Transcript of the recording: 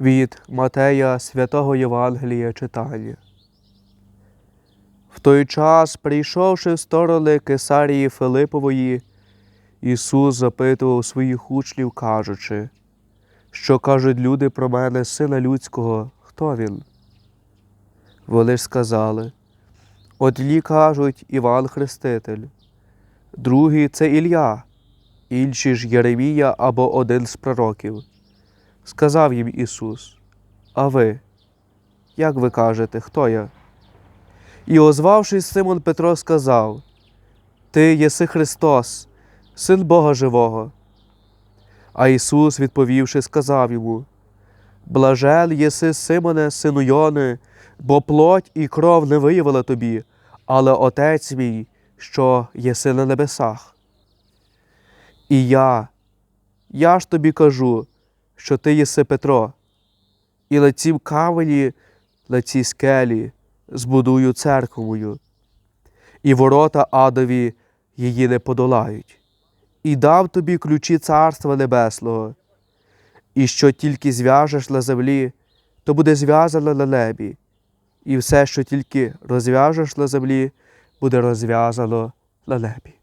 Від Матея Святого Євангелія читання. В той час, прийшовши в сторони Кесарії Филипової, Ісус запитував своїх учнів, кажучи, що кажуть люди про мене, сина людського, хто він? Вони ж сказали, одні кажуть Іван Хреститель, другий це Ілля, інші ж Єремія або один з пророків. Сказав їм Ісус, А ви, як ви кажете, хто я? І озвавшись, Симон Петро сказав: Ти єси Христос, Син Бога Живого. А Ісус, відповівши, сказав йому: Блажен єси Симоне, сину Йони, бо плоть і кров не виявила тобі, але Отець мій, що єси на небесах. І я, я ж тобі кажу, що ти єси Петро, і на цім камені, на цій скелі збудую церкву мою, і ворота адові її не подолають, і дав тобі ключі Царства Небесного, і що тільки зв'яжеш на землі, то буде зв'язано на небі, і все, що тільки розв'яжеш на землі, буде розв'язано на небі.